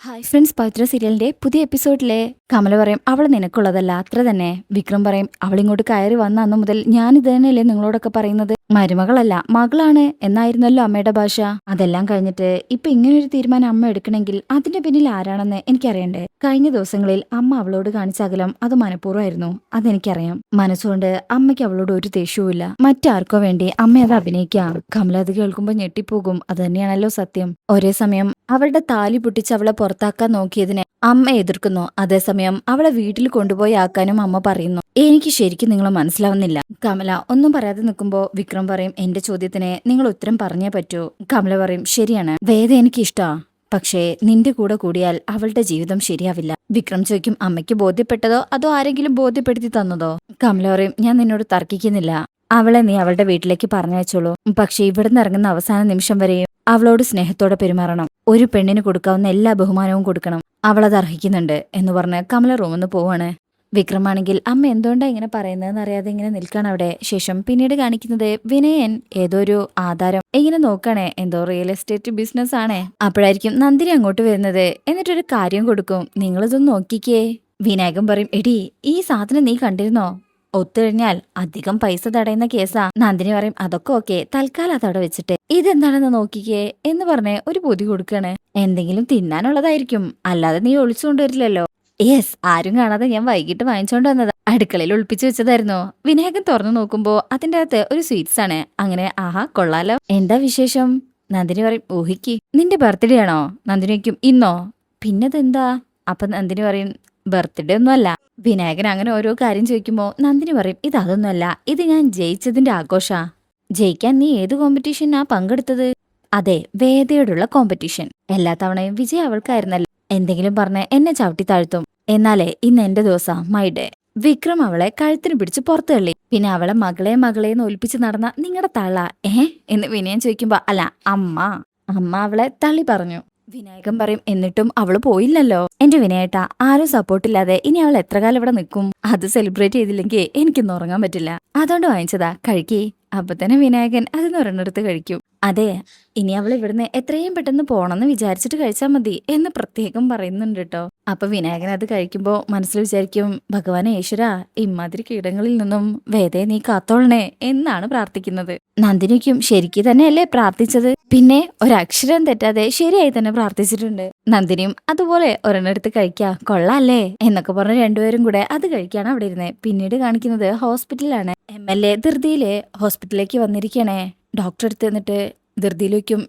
Hi friends പവിത്ര സീരിയലിന്റെ പുതിയ എപ്പിസോഡിലെ കമല പറയും അവൾ നിനക്കുള്ളതല്ല അത്ര തന്നെ. വിക്രം പറയും അവളിങ്ങോട്ട് കയറി വന്ന അന്ന് മുതൽ ഞാൻ ഇത് തന്നെയല്ലേ നിങ്ങളോടൊക്കെ പറയുന്നത്? മരുമകളല്ല മകളാണ് എന്നായിരുന്നല്ലോ അമ്മയുടെ ഭാഷ. അതെല്ലാം കഴിഞ്ഞിട്ട് ഇപ്പൊ ഇങ്ങനൊരു തീരുമാനം അമ്മ എടുക്കണമെങ്കിൽ അതിന്റെ പിന്നിൽ ആരാണെന്ന് എനിക്കറിയണ്ടേ? കഴിഞ്ഞ ദിവസങ്ങളിൽ അമ്മ അവളോട് കാണിച്ച അകലം അത് മനഃപൂർവമായിരുന്നു. അതെനിക്കറിയാം. മനസ്സുകൊണ്ട് അമ്മയ്ക്ക് അവളോട് ഒരു ദേഷ്യവുമില്ല മറ്റാർക്കോ വേണ്ടി അമ്മ അത് അഭിനയിക്കാം. കമല അത് കേൾക്കുമ്പോൾ ഞെട്ടിപ്പോകും. അത് തന്നെയാണല്ലോ സത്യം. ഒരേ സമയം അവളുടെ താലി പൊട്ടിച്ച് അവളെ പുറത്താക്കാൻ നോക്കിയതിനെ അമ്മ എതിർക്കുന്നു. അതേസമയം അവളെ വീട്ടിൽ കൊണ്ടുപോയി ആക്കാനും അമ്മ പറയുന്നു. എനിക്ക് ശരിക്കും നിങ്ങൾ മനസ്സിലാവുന്നില്ല. കമല ഒന്നും പറയാതെ നിൽക്കുമ്പോ വിക്രം പറയും എന്റെ ചോദ്യത്തിന് നിങ്ങൾ ഉത്തരം പറഞ്ഞേ പറ്റൂ. കമല പറയും ശരിയാണ്. വേദ എനിക്ക് ഇഷ്ടാ പക്ഷേ നിന്റെ കൂടെ കൂടിയാൽ അവളുടെ ജീവിതം ശരിയാവില്ല. വിക്രം ചോദിക്കും അമ്മയ്ക്ക് ബോധ്യപ്പെട്ടതോ? അതോ ആരെങ്കിലും ബോധ്യപ്പെടുത്തി തന്നതോ? കമല പറയും ഞാൻ നിന്നോട് തർക്കിക്കുന്നില്ല. അവളെ നീ അവളുടെ വീട്ടിലേക്ക് പറഞ്ഞയച്ചോളൂ. പക്ഷെ ഇവിടുന്ന് ഇറങ്ങുന്ന അവസാന നിമിഷം വരെയും അവളോട് സ്നേഹത്തോടെ പെരുമാറണം. ഒരു പെണ്ണിന് കൊടുക്കാവുന്ന എല്ലാ ബഹുമാനവും കൊടുക്കണം. അവളത് അർഹിക്കുന്നുണ്ട് എന്ന് പറഞ്ഞ് കമല റൂമെന്ന് പോവാണ്. വിക്രമാണെങ്കിൽ അമ്മ എന്തുകൊണ്ടാണ് ഇങ്ങനെ പറയുന്നതെന്ന് അറിയാതെ ഇങ്ങനെ നിൽക്കാണ് അവിടെ? ശേഷം പിന്നീട് കാണിക്കുന്നത് വിനയൻ ഏതോ ഒരു ആധാരം. ഇങ്ങനെ നോക്കണേ എന്തോ റിയൽ എസ്റ്റേറ്റ് ബിസിനസ് ആണേ. അപ്പോഴായിരിക്കും നന്ദിനി അങ്ങോട്ട് വരുന്നത്. എന്നിട്ടൊരു കാര്യം കൊടുക്കും. നിങ്ങളിതൊന്ന് നോക്കിക്കേ. വിനായകൻ പറയും എടി ഈ സാധനം നീ കണ്ടിരുന്നോ? ഒത്തുകഴിഞ്ഞാൽ അധികം പൈസ തടയുന്ന കേസാ. നന്ദിനി പറയും അതൊക്കെ ഓക്കെ. തൽക്കാലം അതവിടെ വെച്ചിട്ട്. ഇതെന്താണെന്ന് നോക്കിക്കേ എന്ന് പറഞ്ഞ് ഒരു പൊതി കൊടുക്കാണ്. എന്തെങ്കിലും തിന്നാനുള്ളതായിരിക്കും. അല്ലാതെ നീ ഒളിച്ചുകൊണ്ടുവരില്ലല്ലോ യെസ് ആരും കാണാതെ ഞാൻ വൈകിട്ട് വാങ്ങിച്ചോണ്ട് വന്നത്. അടുക്കളയിൽ ഒളിപ്പിച്ചു വെച്ചതായിരുന്നു. വിനായകൻ തുറന്നു നോക്കുമ്പോ അതിന്റെ അകത്ത് ഒരു സ്വീറ്റ്സ് ആണ്. അങ്ങനെ ആഹാ കൊള്ളാലോ. എന്താ വിശേഷം? നന്ദിനി പറയും ഊഹിക്ക്. നിന്റെ ബർത്ത്ഡേ ആണോ? നന്ദിനി വയ്ക്കും ഇന്നോ? പിന്നതെന്താ? അപ്പൊ നന്ദിനി പറയും ബർത്ത്ഡേ ഒന്നുമല്ല വിനായകൻ അങ്ങനെ ഓരോ കാര്യം ചോദിക്കുമ്പോ നന്ദിനി പറയും ഇത് ഇത് ഞാൻ ജയിച്ചതിന്റെ ആഘോഷാ. ജയിക്കാൻ നീ ഏത് കോമ്പറ്റീഷനാ പങ്കെടുത്തത്? അതെ വേദയോടുള്ള കോമ്പറ്റീഷൻ എല്ലാ തവണയും വിജയ അവൾക്കായിരുന്നല്ലോ. എന്തെങ്കിലും പറഞ്ഞ് എന്നെ ചവിട്ടി താഴ്ത്തും. എന്നാലേ ഇന്ന് എന്റെ ദിവസം മൈ വിക്രം അവളെ കഴുത്തിന് പിടിച്ച് പുറത്തു തള്ളി. പിന്നെ അവളെ മകളെ മകളെ ഒലിപ്പിച്ച് നടന്ന നിങ്ങളുടെ തള്ള ഏ എന്ന് വിനയം ചോദിക്കുമ്പോ അല്ല അമ്മ. അമ്മ അവളെ തള്ളി പറഞ്ഞു. വിനായകൻ പറയും. എന്നിട്ടും അവൾ പോയില്ലല്ലോ. എന്റെ വിനയേട്ട ആരും സപ്പോർട്ടില്ലാതെ ഇനി അവൾ എത്ര കാലം ഇവിടെ നിൽക്കും? അത് സെലിബ്രേറ്റ് ചെയ്തില്ലെങ്കിൽ എനിക്കൊന്നും ഉറങ്ങാൻ പറ്റില്ല. അതുകൊണ്ട് വാങ്ങിച്ചതാ. കഴിക്കേ. അപ്പൊ തന്നെ വിനായകൻ അതിന് ഒരെണ്ണെടുത്ത് കഴിക്കും. അതെ ഇനി അവൾ ഇവിടുന്ന് എത്രയും പെട്ടെന്ന് പോണെന്ന് വിചാരിച്ചിട്ട് കഴിച്ചാൽ മതി എന്ന് പ്രത്യേകം പറയുന്നുണ്ട് കേട്ടോ അപ്പൊ വിനായകൻ അത് കഴിക്കുമ്പോൾ മനസ്സിൽ വിചാരിക്കും ഭഗവാനെ ഈശ്വര ഇമാതിരി കീടങ്ങളിൽ നിന്നും വേദയെ നീ കാത്തോളണേ എന്നാണ് പ്രാർത്ഥിക്കുന്നത്. നന്ദിനിക്കും ശരിക്ക് തന്നെയല്ലേ പ്രാർത്ഥിച്ചത്? പിന്നെ ഒരക്ഷരം തെറ്റാതെ ശരിയായി തന്നെ പ്രാർത്ഥിച്ചിട്ടുണ്ട്. നന്ദിനിയും അതുപോലെ ഒരെണ്ണെടുത്ത് കഴിക്കാ കൊള്ളാല്ലേ എന്നൊക്കെ പറഞ്ഞ് രണ്ടുപേരും കൂടെ അത് കഴിക്കാണ് അവിടെ ഇരുന്നത് പിന്നീട് കാണിക്കുന്നത് ഹോസ്പിറ്റലിലാണ്. എം എൽ എ ധൃതിയിലെ ഹോസ്പിറ്റലിലേക്ക് വന്നിരിക്കണേ. ഡോക്ടർ അടുത്ത് എന്നിട്ട് ധൃതിയിലേക്കും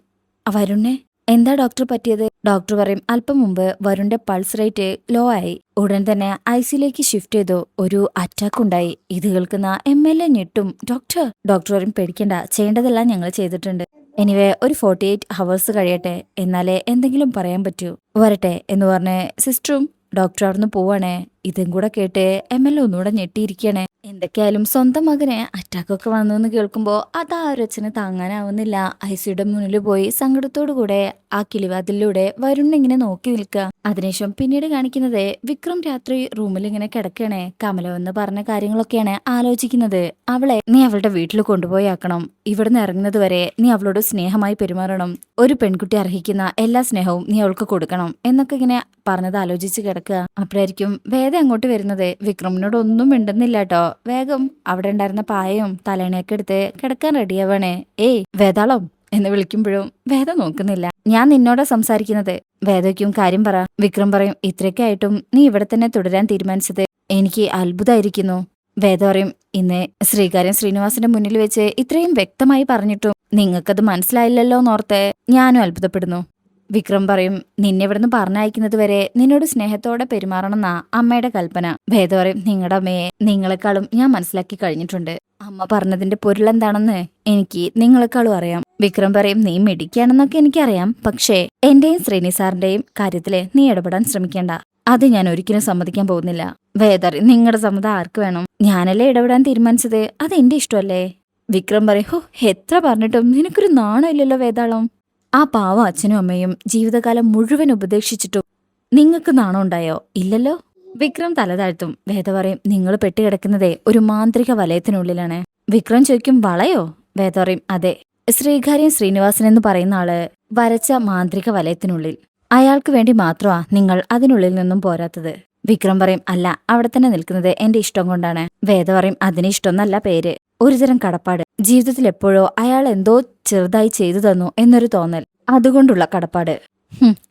വരുണ്ണെ എന്താ ഡോക്ടർ പറ്റിയത്? ഡോക്ടർ പറയും അല്പം മുമ്പ് വരുണിന്റെ പൾസ് റേറ്റ് ലോ ആയി. ഉടൻ തന്നെ ഐ സിയിലേക്ക് ഷിഫ്റ്റ് ചെയ്തു. ഒരു അറ്റാക്ക് ഉണ്ടായി. ഇത് കേൾക്കുന്ന എം എൽ എ ഞെട്ടും ഡോക്ടർ ഡോക്ടർ പറയും പേടിക്കണ്ട ചെയ്യേണ്ടതെല്ലാം ഞങ്ങൾ ചെയ്തിട്ടുണ്ട്. എനിവേ ഒരു ഫോർട്ടി എയ്റ്റ് ഹവേഴ്സ് കഴിയട്ടെ എന്നാലേ എന്തെങ്കിലും പറയാൻ പറ്റൂ. വരട്ടെ എന്ന് പറഞ്ഞ് സിസ്റ്ററും ഡോക്ടർ അവിടുന്ന് പോവാണേ. ഇതും കൂടെ കേട്ട് എം എൽ ഒന്നുകൂടെ ഞെട്ടിയിരിക്കണേ എന്തൊക്കെയായാലും സ്വന്തം മകനെ അറ്റാക്കൊക്കെ വന്നു എന്ന് കേൾക്കുമ്പോൾ അത് ആ ഒരു അച്ഛന് താങ്ങാനാവുന്നില്ല. ഐസിയുടെ മുന്നിൽ പോയി സങ്കടത്തോടു കൂടെ ആ കിളിവാതിലൂടെ വരുൺ ഇങ്ങനെ നോക്കി നിൽക്കുക. അതിനുശേഷം പിന്നീട് കാണിക്കുന്നത് വിക്രം രാത്രി റൂമിൽ ഇങ്ങനെ കിടക്കണേ കമല എന്ന് പറഞ്ഞ കാര്യങ്ങളൊക്കെയാണ് ആലോചിക്കുന്നത്. അവളെ നീ അവളുടെ വീട്ടിൽ കൊണ്ടുപോയി ആക്കണം. ഇവിടുന്ന് ഇറങ്ങുന്നത് വരെ നീ അവളോട് സ്നേഹമായി പെരുമാറണം. ഒരു പെൺകുട്ടി അർഹിക്കുന്ന എല്ലാ സ്നേഹവും നീ അവൾക്ക് കൊടുക്കണം എന്നൊക്കെ ഇങ്ങനെ പറഞ്ഞത് ആലോചിച്ച് കിടക്കുക. അപ്പോഴായിരിക്കും വേദ അങ്ങോട്ട് വരുന്നത്? വിക്രമിനോട് ഒന്നും മിണ്ടുന്നില്ല കേട്ടോ വേഗം അവിടെ ഉണ്ടായിരുന്ന പായയും തലേണയൊക്കെ എടുത്ത് കിടക്കാൻ റെഡിയാവണേ ഏയ് വേതാളം എന്ന് വിളിക്കുമ്പോഴും വേദ നോക്കുന്നില്ല. ഞാൻ നിന്നോടാ സംസാരിക്കുന്നത്. വേദയ്ക്കും കാര്യം പറ. വിക്രം പറയും ഇത്രയൊക്കെ ആയിട്ടും നീ ഇവിടെ തന്നെ തുടരാൻ തീരുമാനിച്ചത് എനിക്ക് അത്ഭുതമായിരിക്കുന്നു വേദ പറയും ഇന്ന് ശ്രീകാര്യൻ ശ്രീനിവാസിന്റെ മുന്നിൽ വെച്ച് ഇത്രയും വ്യക്തമായി പറഞ്ഞിട്ടും നിങ്ങൾക്കത് മനസ്സിലായില്ലല്ലോ എന്നോർത്ത് ഞാനും അത്ഭുതപ്പെടുന്നു. വിക്രം പറയും നിന്നെ ഇവിടുന്ന് പറഞ്ഞയക്കുന്നത് വരെ നിന്നോട് സ്നേഹത്തോടെ പെരുമാറണമെന്നാ അമ്മയുടെ കൽപ്പന. ഭേദ പറയും നിങ്ങളുടെ അമ്മയെ നിങ്ങളെക്കാളും ഞാൻ മനസ്സിലാക്കി കഴിഞ്ഞിട്ടുണ്ട്. അമ്മ പറഞ്ഞതിന്റെ പൊരുൾ എന്താണെന്ന് എനിക്ക് നിങ്ങളെക്കാളും അറിയാം. വിക്രം പറയും നീ മിടിക്കുകയാണെന്നൊക്കെ എനിക്കറിയാം പക്ഷേ എന്റെയും ശ്രീനി സാറിന്റെയും കാര്യത്തിൽ നീ ഇടപെടാൻ ശ്രമിക്കേണ്ട. അത് ഞാൻ ഒരിക്കലും സമ്മതിക്കാൻ പോകുന്നില്ല. വേദർ നിങ്ങളുടെ സമ്മതം ആർക്ക് വേണം? ഞാനല്ലേ ഇടപെടാൻ തീരുമാനിച്ചത്? അത് എന്റെ ഇഷ്ടമല്ലേ? വിക്രം പറയും ഹോ എത്ര പറഞ്ഞിട്ടും നിനക്കൊരു നാണമില്ലല്ലോ വേതാളം ആ പാവ അച്ഛനും അമ്മയും ജീവിതകാലം മുഴുവൻ ഉപദേശിച്ചിട്ടു നിങ്ങൾക്ക് നാണം ഉണ്ടായോ? ഇല്ലല്ലോ. വിക്രം തലതാഴ്ത്തും വേദ പറയും നിങ്ങൾ പെട്ടുകിടക്കുന്നതേ ഒരു മാന്ത്രിക വലയത്തിനുള്ളിലാണ്. വിക്രം ചോദിക്കും വളയോ? വേദ പറയും അതെ. ശ്രീകാര്യം ശ്രീനിവാസൻ എന്ന് പറയുന്ന ആൾ വരച്ച മാന്ത്രിക വലയത്തിനുള്ളിൽ. അയാൾക്ക് വേണ്ടി മാത്രമാ നിങ്ങൾ അതിനുള്ളിൽ നിന്നും പോരാത്തത്. വിക്രം പറയും അല്ല അവിടെ തന്നെ നിൽക്കുന്നത് എന്റെ ഇഷ്ടം കൊണ്ടാണ്. വേദ പറയും അതിന് ഇഷ്ടമൊന്നല്ല പേര്. ഒരുതരം കടപ്പാട്. ജീവിതത്തിൽ എപ്പോഴോ അയാൾ എന്തോ ചെറുതായി ചെയ്തു തന്നു എന്നൊരു തോന്നൽ. അതുകൊണ്ടുള്ള കടപ്പാട്.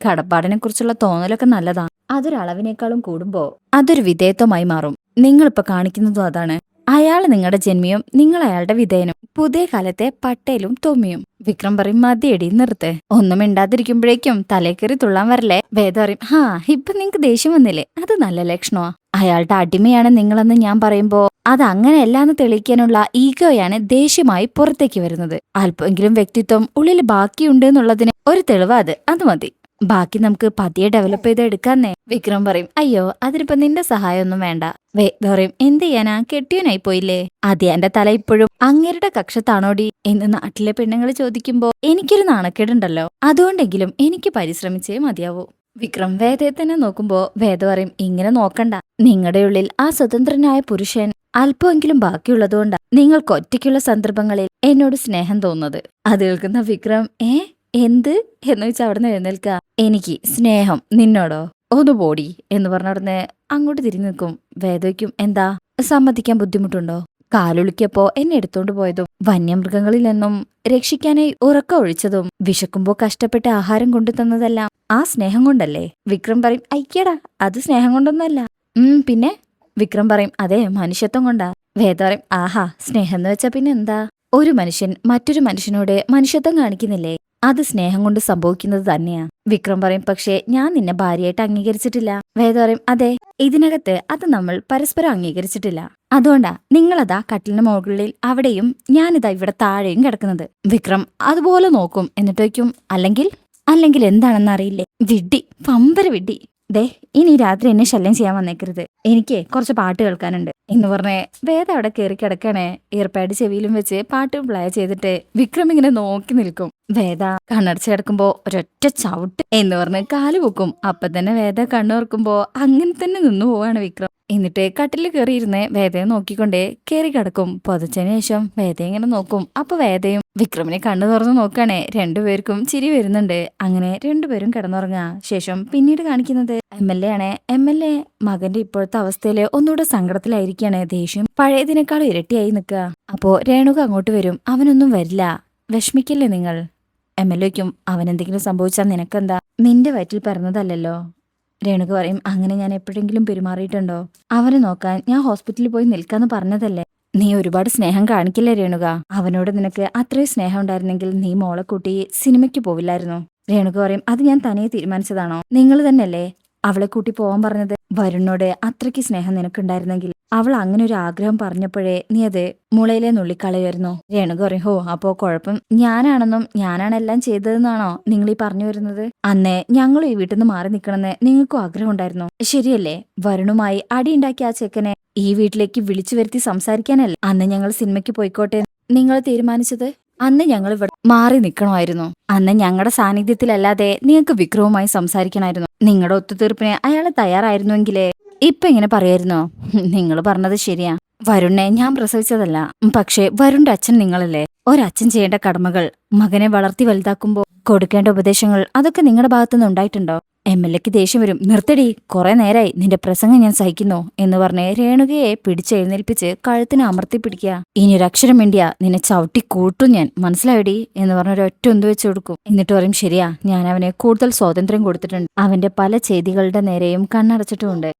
കടപ്പാടിനെ കുറിച്ചുള്ള തോന്നലൊക്കെ നല്ലതാ. അതൊരളവിനേക്കാളും കൂടുമ്പോ അതൊരു വിധേയത്വമായി മാറും. നിങ്ങളിപ്പോ കാണിക്കുന്നതും അതാണ്. അയാൾ നിങ്ങളുടെ ജന്മിയും നിങ്ങൾ അയാളുടെ വിധേയനും. പുതിയ കാലത്തെ പട്ടേലും തൊമ്മിയും. വിക്രം പറയും മതിയടി നിർത്ത്. ഒന്നും മിണ്ടാതിരിക്കുമ്പോഴേക്കും തലേക്കേറി തുള്ളാൻ വരല്ലേ? വേദം പറയും ഹാ ഇപ്പൊ നിങ്ങക്ക് ദേഷ്യം വന്നില്ലേ? അത് നല്ല ലക്ഷണമാ അയാളുടെ അടിമയാണ് നിങ്ങളെന്ന് ഞാൻ പറയുമ്പോ അത് അങ്ങനെയല്ലാന്ന് തെളിയിക്കാനുള്ള ഈഗോയാണ് ദേഷ്യമായി പുറത്തേക്ക് വരുന്നത്. അല്പമെങ്കിലും വ്യക്തിത്വം ഉള്ളിൽ ബാക്കിയുണ്ട് എന്നുള്ളതിന് ഒരു തെളിവ് അത്. അത് മതി. ബാക്കി നമുക്ക് പതിയെ ഡെവലപ്പ് ചെയ്ത് എടുക്കാന്നേ. വിക്രം പറയും അയ്യോ അതിനിപ്പോ നിന്റെ സഹായമൊന്നും വേണ്ട. വേ പറയും എന്ത് ചെയ്യാനാ? കെട്ടിയനായി പോയില്ലേ? അതെ അതിയാന്റെ തല ഇപ്പോഴും അങ്ങേരുടെ കക്ഷത്താണോടി? എന്ന് നാട്ടിലെ പെണ്ണുങ്ങൾ ചോദിക്കുമ്പോ എനിക്കൊരു നാണക്കേടുണ്ടല്ലോ. അതുകൊണ്ടെങ്കിലും എനിക്ക് പരിശ്രമിച്ചേ മതിയാവൂ. വിക്രം വേദത്തിനെ തന്നെ നോക്കുമ്പോ വേദ പറയും ഇങ്ങനെ നോക്കണ്ട. നിങ്ങളുടെ ഉള്ളിൽ ആ സ്വതന്ത്രനായ പുരുഷൻ അല്പമെങ്കിലും ബാക്കിയുള്ളതുകൊണ്ടാ നിങ്ങൾക്ക് ഒറ്റയ്ക്കുള്ള സന്ദർഭങ്ങളിൽ എന്നോട് സ്നേഹം തോന്നുന്നത്. അത് കേൾക്കുന്ന വിക്രം ഏ എന്ത്? എന്ന് വെച്ചാൽ അവിടുന്ന് എഴുന്നേൽക്ക എനിക്ക് സ്നേഹം. നിന്നോടോ? ഒന്ന് പോടി എന്ന് പറഞ്ഞ അവിടുന്ന് അങ്ങോട്ട് തിരിഞ്ഞു നിൽക്കും. വേദയ്ക്കും എന്താ? സമ്മതിക്കാൻ ബുദ്ധിമുട്ടുണ്ടോ? കാലൊളിക്കപ്പോ എന്നെ എടുത്തോണ്ട് പോയതും വന്യമൃഗങ്ങളിൽ നിന്നും രക്ഷിക്കാനായി ഉറക്കം ഒഴിച്ചതും വിശക്കുമ്പോ കഷ്ടപ്പെട്ട് ആഹാരം കൊണ്ടു തന്നതെല്ലാം ആ സ്നേഹം കൊണ്ടല്ലേ? വിക്രം പറയും ഐക്യടാ അത് സ്നേഹം കൊണ്ടൊന്നല്ല. ഉം പിന്നെ? വിക്രം പറയും അതെ മനുഷ്യത്വം കൊണ്ടാ. വേദ പറയും ആഹാ സ്നേഹം എന്ന് വെച്ചാ പിന്നെ എന്താ ഒരു മനുഷ്യൻ മറ്റൊരു മനുഷ്യനോട് മനുഷ്യത്വം കാണിക്കുന്നില്ലേ? അത് സ്നേഹം കൊണ്ട് സംഭവിക്കുന്നത് തന്നെയാ. വിക്രം പറയും പക്ഷേ ഞാൻ നിന്നെ ഭാര്യയായിട്ട് അംഗീകരിച്ചിട്ടില്ല. വേദ പറയും അതെ ഇതിനകത്ത് അത് നമ്മൾ പരസ്പരം അംഗീകരിച്ചിട്ടില്ല. അതുകൊണ്ടാ നിങ്ങളതാ കട്ടിലിന് മുകളിൽ അവിടെയും ഞാനിതാ ഇവിടെ താഴെയും കിടക്കുന്നത്. വിക്രം അതുപോലെ നോക്കും. എന്നിട്ട് വയ്ക്കും അല്ലെങ്കിൽ അല്ലെങ്കിൽ എന്താണെന്ന് അറിയില്ലേ? വിഡ്ഡി പമ്പര വിഡ്ഡി ദേ ഇനി രാത്രി എന്നെ ശല്യം ചെയ്യാൻ വന്നേക്കരുത്. എനിക്ക് കുറച്ച് പാട്ട് കേൾക്കാനുണ്ട്. എന്ന് പറഞ്ഞേ വേദ അവിടെ കയറി കിടക്കണേ. ഇയർപാഡ് ചെവിയിലും വെച്ച് പാട്ട് പ്ലേ ചെയ്തിട്ട് വിക്രം ഇങ്ങനെ നോക്കി നിൽക്കും. വേദ കണ്ണടച്ച് കിടക്കുമ്പോ ഒരൊറ്റ ചവിട്ട് എന്ന് പറഞ്ഞ് കാൽ പൊക്കും. അപ്പൊ തന്നെ വേദ കണ്ണുറക്കുമ്പോ അങ്ങനെ തന്നെ നിന്നു പോവാണ് വിക്രം. എന്നിട്ട് കട്ടിലിൽ കയറിയിരുന്ന് വേദയെ നോക്കിക്കൊണ്ടേ കയറി കിടക്കും. പൊതച്ചതിന് ശേഷം വേദയെ ഇങ്ങനെ നോക്കും. അപ്പൊ വേദയും വിക്രമിനെ കണ്ണു തുറന്ന് നോക്കുകയാണേ. രണ്ടുപേർക്കും ചിരി വരുന്നുണ്ട്. അങ്ങനെ രണ്ടുപേരും കിടന്നുറങ്ങുക. ശേഷം പിന്നീട് കാണിക്കുന്നത് എം എൽ എ ആണ്. എം എൽ എ മകന്റെ ഇപ്പോഴത്തെ അവസ്ഥയിൽ ഒന്നുകൂടെ സങ്കടത്തിലായിരിക്കാണ് ദേഷ്യം പഴയതിനേക്കാളും ഇരട്ടിയായി നിൽക്കുക. അപ്പോ രേണുക അങ്ങോട്ട് വരും. അവനൊന്നും വരില്ല. വിഷമിക്കല്ലേ നിങ്ങൾ? എം എൽ എക്കും അവനെന്തെങ്കിലും സംഭവിച്ചാൽ നിനക്കെന്താ? നിന്റെ വയറ്റിൽ പറഞ്ഞതല്ലല്ലോ രേണുക പറയും അങ്ങനെ ഞാൻ എപ്പോഴെങ്കിലും പെരുമാറിയിട്ടുണ്ടോ? അവനെ നോക്കാൻ ഞാൻ ഹോസ്പിറ്റലിൽ പോയി നിൽക്കാന്ന് പറഞ്ഞതല്ലേ. നീ ഒരുപാട് സ്നേഹം കാണിക്കില്ല രേണുക? അവനോട് നിനക്ക് അത്രയും സ്നേഹം ഉണ്ടായിരുന്നെങ്കിൽ നീ മോളെ കൂട്ടി സിനിമയ്ക്ക് പോവില്ലായിരുന്നു? രേണുക പറയും അത് ഞാൻ തനിയെ തീരുമാനിച്ചതാണോ? നിങ്ങൾ തന്നെയല്ലേ അവളെ കൂട്ടി പോവാൻ പറഞ്ഞത്? വരുണോട് അത്രയ്ക്ക് സ്നേഹം നിനക്കുണ്ടായിരുന്നെങ്കിൽ അവൾ അങ്ങനെ ഒരു ആഗ്രഹം പറഞ്ഞപ്പോഴേ നീ അത് മുളയിലെ നുള്ളിക്കളയായിരുന്നു രേണുക പറയും ഹോ അപ്പോ കുഴപ്പം ഞാനാണെന്നും ഞാനാണ് എല്ലാം ചെയ്തതെന്നാണോ നിങ്ങൾ ഈ പറഞ്ഞു വരുന്നത്? അന്നേ ഞങ്ങളും ഈ വീട്ടിൽ നിന്ന് മാറി നിൽക്കണമെന്ന് നിങ്ങൾക്കും ആഗ്രഹം ഉണ്ടായിരുന്നു? ശരിയല്ലേ വരുണുമായി അടിയുണ്ടാക്കിയ ആ ചെക്കനെ ഈ വീട്ടിലേക്ക് വിളിച്ചു വരുത്തി സംസാരിക്കാനല്ല? അന്ന് ഞങ്ങൾ സിനിമയ്ക്ക് പോയിക്കോട്ടെ. നിങ്ങൾ തീരുമാനിച്ചത്? അന്ന് ഞങ്ങൾ ഇവിടെ മാറി നിൽക്കണമായിരുന്നു. അന്ന് ഞങ്ങളുടെ സാന്നിധ്യത്തിലല്ലാതെ നിങ്ങൾക്ക് വിക്രവുമായി സംസാരിക്കണമായിരുന്നു. നിങ്ങളുടെ ഒത്തുതീർപ്പിന് അയാൾ തയ്യാറായിരുന്നുവെങ്കിലേ. ഇപ്പൊ ഇങ്ങനെ പറയായിരുന്നോ നിങ്ങൾ പറഞ്ഞത് ശരിയാ. വരുണ്ണെ ഞാൻ പ്രസവിച്ചതല്ല. പക്ഷേ വരുണിന്റെ അച്ഛൻ നിങ്ങളല്ലേ? ഒരച്ഛൻ ചെയ്യേണ്ട കടമകൾ മകനെ വളർത്തി വലുതാക്കുമ്പോ കൊടുക്കേണ്ട ഉപദേശങ്ങൾ അതൊക്കെ നിങ്ങളുടെ ഭാഗത്തുനിന്ന് ഉണ്ടായിട്ടുണ്ടോ? എം എൽ എക്ക് ദേഷ്യം വരും. നിർത്തടി കുറെ നേരായി. നിന്റെ പ്രസംഗം ഞാൻ സഹിക്കുന്നു എന്ന് പറഞ്ഞ് രേണുകയെ പിടിച്ചെഴുന്നേൽപ്പിച്ച് കഴുത്തിന് അമർത്തി പിടിക്കുക. ഇനി ഒരു അക്ഷരം വേണ്ടിയാ നിന്നെ ചവിട്ടി കൂട്ടും ഞാൻ. മനസ്സിലായടി എന്ന് പറഞ്ഞ ഒരൊറ്റ ഒന്ന് വെച്ച് കൊടുക്കും. എന്നിട്ട് പറയും ശരിയാ ഞാൻ അവനെ കൂടുതൽ സ്വാതന്ത്ര്യം കൊടുത്തിട്ടുണ്ട്. അവന്റെ പല ചെയ്തികളുടെ നേരെയും കണ്ണടച്ചിട്ടുമുണ്ട്.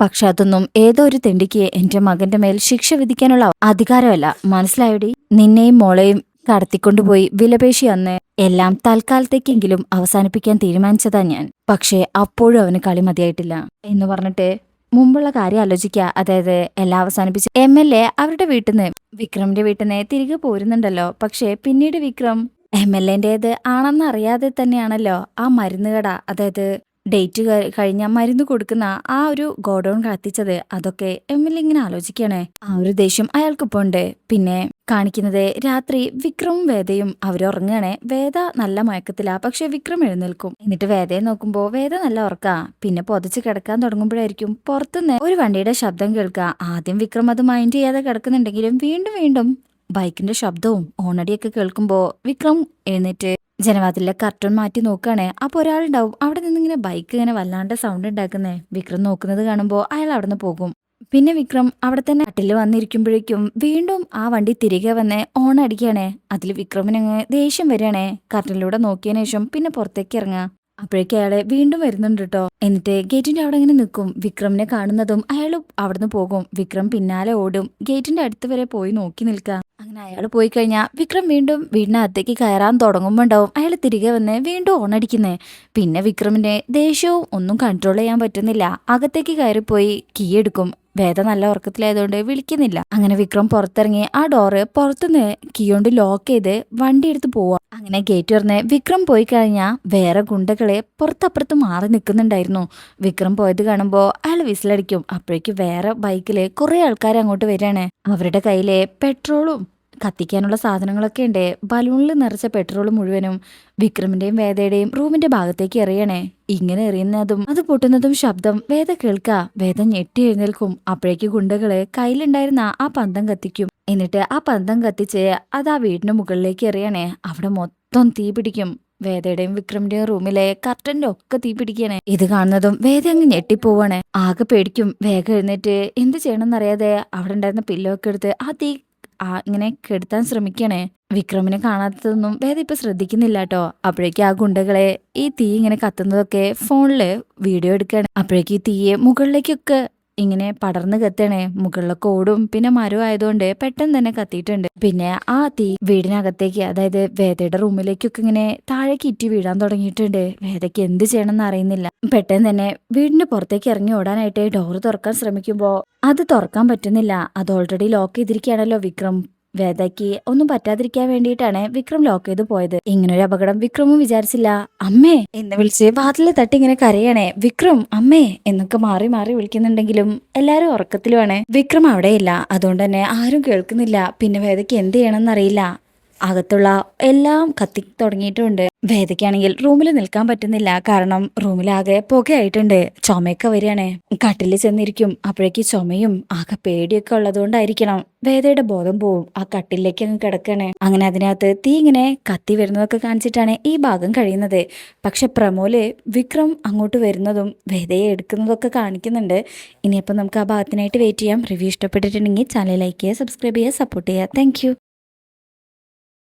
പക്ഷെ അതൊന്നും ഏതോ ഒരു തെണ്ടിക്ക് എന്റെ മകന്റെ മേൽ ശിക്ഷ വിധിക്കാനുള്ള അധികാരമല്ല. മനസ്സിലായടി? നിന്നെയും മോളെയും കടത്തിക്കൊണ്ടുപോയി വിലപേശി അന്ന് എല്ലാം തൽക്കാലത്തേക്കെങ്കിലും അവസാനിപ്പിക്കാൻ തീരുമാനിച്ചതാ ഞാൻ. പക്ഷേ അപ്പോഴും അവന് കളി മതിയായിട്ടില്ല. എന്ന് പറഞ്ഞിട്ട് മുമ്പുള്ള കാര്യം ആലോചിക്കുക അതായത് എല്ലാം അവസാനിപ്പിച്ച് എം എൽ എ അവരുടെ വീട്ടിൽ നിന്ന് വിക്രമിന്റെ വീട്ടിൽ നിന്ന് തിരികെ പോരുന്നുണ്ടല്ലോ. പക്ഷേ പിന്നീട് വിക്രം എം എൽ എന്റേത് ആണെന്ന് അറിയാതെ തന്നെയാണല്ലോ ആ മരുന്ന് കട. അതായത് ഡേറ്റ് കഴിഞ്ഞ മരുന്ന് കൊടുക്കുന്ന ആ ഒരു ഗോഡൗൺ കത്തിച്ചത് അതൊക്കെ എം ഇങ്ങനെ ആലോചിക്കണേ. ആ ഒരു ദേഷ്യം അയാൾക്കിപ്പോ ഉണ്ട്. പിന്നെ കാണിക്കുന്നത് രാത്രി വിക്രമും വേദയും അവരുറങ്ങണേ വേദ നല്ല മയക്കത്തിലാ പക്ഷെ വിക്രം എഴുന്നേൽക്കും. എന്നിട്ട് വേദയെ നോക്കുമ്പോ വേദ നല്ല ഉറക്കാ. പിന്നെ പൊതച്ച് കിടക്കാൻ തുടങ്ങുമ്പോഴായിരിക്കും പുറത്തുനിന്ന് ഒരു വണ്ടിയുടെ ശബ്ദം കേൾക്കുക ആദ്യം വിക്രം അത് മൈൻഡ് ചെയ്യാതെ കിടക്കുന്നുണ്ടെങ്കിലും വീണ്ടും വീണ്ടും ബൈക്കിന്റെ ശബ്ദവും ഓണടിയൊക്കെ കേൾക്കുമ്പോ വിക്രം എഴുന്നേറ്റ് ജനവാതിലെ കർട്ടൺ മാറ്റി നോക്കുകയാണേ. അപ്പോൾ ഒരാളുണ്ടാവും. അവിടെ നിന്നിങ്ങനെ ബൈക്ക് ഇങ്ങനെ വല്ലാണ്ട് സൗണ്ട് ഉണ്ടാക്കുന്നേ. വിക്രം നോക്കുന്നത് കാണുമ്പോൾ അയാൾ അവിടെ നിന്ന് പോകും. പിന്നെ വിക്രം അവിടെ തന്നെ കട്ടിൽ വന്നിരിക്കുമ്പോഴേക്കും വീണ്ടും ആ വണ്ടി തിരികെ വന്ന് ഓൺ അടിക്കുകയാണേ. അതിൽ വിക്രമിനങ്ങ് ദേഷ്യം വരികയാണേ. കർട്ടനിലൂടെ നോക്കിയതിനു ശേഷം പിന്നെ പുറത്തേക്ക് ഇറങ്ങുക. അപ്പോഴേക്കും അയാളെ വീണ്ടും വരുന്നുണ്ട് കേട്ടോ എന്നിട്ട് ഗേറ്റിന്റെ അവിടെ ഇങ്ങനെ നിൽക്കും. വിക്രമിനെ കാണുന്നതും അയാൾ അവിടുന്ന് പോകും. വിക്രം പിന്നാലെ ഓടും. ഗേറ്റിന്റെ അടുത്ത് വരെ പോയി നോക്കി നിൽക്കുക. അങ്ങനെ അയാൾ പോയി കഴിഞ്ഞാൽ വിക്രം വീണ്ടും വീടിനകത്തേക്ക് കയറാൻ തുടങ്ങുമ്പോൾ ഉണ്ടാവും അയാൾ തിരികെ വന്ന് വീണ്ടും ഓണടിക്കുന്നേ പിന്നെ വിക്രമിന്റെ ദേഷ്യവും ഒന്നും കൺട്രോൾ ചെയ്യാൻ പറ്റുന്നില്ല. അകത്തേക്ക് കയറിപ്പോയി കീ എടുക്കും. വേദ നല്ല ഉറക്കത്തിലായതുകൊണ്ട് വിളിക്കുന്നില്ല. അങ്ങനെ വിക്രം പുറത്തിറങ്ങി ആ ഡോറ് പുറത്തുനിന്ന് കീ കൊണ്ട് ലോക്ക് ചെയ്ത് വണ്ടി എടുത്ത് പോവാ. അങ്ങനെ ഗേറ്റ് തുറന്ന് വിക്രം പോയി കഴിഞ്ഞാൽ വേറെ ഗുണ്ടകളെ പുറത്തപ്പുറത്ത് മാറി നിൽക്കുന്നുണ്ടായിരുന്നു. വിക്രം പോയത് കാണുമ്പോൾ അയാൾ വിസിലടിക്കും. അപ്പോഴേക്ക് വേറെ ബൈക്കിൽ കുറേ ആൾക്കാർ അങ്ങോട്ട് വരികയാണ്. അവരുടെ കയ്യിലെ പെട്രോളും കത്തിക്കാനുള്ള സാധനങ്ങളൊക്കെ ഉണ്ട്. ബലൂണിൽ നിറച്ച പെട്രോൾ മുഴുവനും വിക്രമിന്റെയും വേദയുടെയും റൂമിന്റെ ഭാഗത്തേക്ക് എറിയണേ. ഇങ്ങനെ എറിയുന്നതും അത് പൊട്ടുന്നതും ശബ്ദം വേദ കേൾക്ക. വേദ ഞെട്ടി എഴുന്നേൽക്കും. അപ്പോഴേക്ക് ഗുണ്ടകൾ കയ്യിലുണ്ടായിരുന്ന ആ പന്തം കത്തിക്കും. എന്നിട്ട് ആ പന്തം കത്തിച്ച് അത് ആ വീടിന്റെ മുകളിലേക്ക് എറിയണേ. അവിടെ മൊത്തം തീ പിടിക്കും. വേദയുടെയും വിക്രമിന്റെയും റൂമിലെ കർട്ടന്റെ ഒക്കെ തീ പിടിക്കണേ. ഇത് കാണുന്നതും വേദ അങ്ങ് ഞെട്ടിപ്പോവാണ്. ആകെ പേടിക്കും. വേഗം എഴുന്നേറ്റ് എന്ത് ചെയ്യണമെന്നറിയാതെ അവിടെ ഉണ്ടായിരുന്ന പില്ലോ ഒക്കെ എടുത്ത് ആ തീ ആ ഇങ്ങനെ കെടുത്താൻ ശ്രമിക്കണേ. വിക്രമിനെ കാണാത്തതൊന്നും വേദ ഇപ്പൊ ശ്രദ്ധിക്കുന്നില്ല കേട്ടോ അപ്പോഴേക്കും ആ ഗുണ്ടകളെ ഈ തീ ഇങ്ങനെ കത്തുന്നതൊക്കെ ഫോണിൽ വീഡിയോ എടുക്കുകയാണ് അപ്പോഴേക്കും ഈ തീയെ മുകളിലേക്കൊക്കെ ഇങ്ങനെ പടർന്നു കത്തണേ മുകളിലൊക്കെ ഓടും. പിന്നെ മരം ആയതുകൊണ്ട് പെട്ടെന്ന് തന്നെ കത്തിയിട്ടുണ്ട്. പിന്നെ ആ തീ വീടിനകത്തേക്ക് അതായത് വേദയുടെ റൂമിലേക്കൊക്കെ ഇങ്ങനെ താഴേക്ക് ഇറ്റി വീഴാൻ തുടങ്ങിയിട്ടുണ്ട്. വേദയ്ക്ക് എന്ത് ചെയ്യണമെന്ന് അറിയുന്നില്ല. പെട്ടെന്ന് തന്നെ വീടിന്റെ പുറത്തേക്ക് ഇറങ്ങി ഓടാനായിട്ട് ഡോറ് തുറക്കാൻ ശ്രമിക്കുമ്പോൾ അത് തുറക്കാൻ പറ്റുന്നില്ല. അത് ഓൾറെഡി ലോക്ക് ചെയ്തിരിക്കുകയാണല്ലോ വിക്രം. വേദയ്ക്ക് ഒന്നും പറ്റാതിരിക്കാൻ വേണ്ടിയിട്ടാണ് വിക്രം ലോക്ക് ചെയ്ത് പോയത്. ഇങ്ങനൊരു അപകടം വിക്രമും വിചാരിച്ചില്ല. അമ്മേ എന്ന് വിളിച്ച് വാതിൽ തട്ടി ഇങ്ങനെ കരയണേ. വിക്രം അമ്മേ എന്നൊക്കെ മാറി മാറി വിളിക്കുന്നുണ്ടെങ്കിലും എല്ലാരും ഉറക്കത്തിലുമാണ്. വിക്രം അവിടെയില്ല. അതുകൊണ്ട് തന്നെ ആരും കേൾക്കുന്നില്ല. പിന്നെ വേദയ്ക്ക് എന്ത് ചെയ്യണമെന്ന് അറിയില്ല അകത്തുള്ള എല്ലാം കത്തി തുടങ്ങിയിട്ടുണ്ട്. വേദയ്ക്കാണെങ്കിൽ റൂമിൽ നിൽക്കാൻ പറ്റുന്നില്ല. കാരണം റൂമിലാകെ പുകയായിട്ടുണ്ട്. ചുമയൊക്കെ വരികയാണ്. കട്ടിൽ ചെന്നിരിക്കും. അപ്പോഴേക്ക് ചുമയും ആകെ പേടിയൊക്കെ ഉള്ളതുകൊണ്ടായിരിക്കണം. വേദയുടെ ബോധം പോവും. ആ കട്ടിലേക്ക് അങ്ങ് കിടക്കണേ അങ്ങനെ അതിനകത്ത് തീ ഇങ്ങനെ കത്തി വരുന്നതൊക്കെ കാണിച്ചിട്ടാണ് ഈ ഭാഗം കഴിയുന്നത്. പക്ഷെ പ്രമോൽ വിക്രം അങ്ങോട്ട് വരുന്നതും വേദയെ എടുക്കുന്നതൊക്കെ കാണിക്കുന്നുണ്ട്. ഇനിയിപ്പോൾ നമുക്ക് ആ ഭാഗത്തിനായിട്ട് വെയിറ്റ് ചെയ്യാം. റിവ്യൂ ഇഷ്ടപ്പെട്ടിട്ടുണ്ടെങ്കിൽ ചാനൽ ലൈക്ക് ചെയ്യുക സബ്സ്ക്രൈബ് ചെയ്യുക സപ്പോർട്ട് ചെയ്യുക. താങ്ക്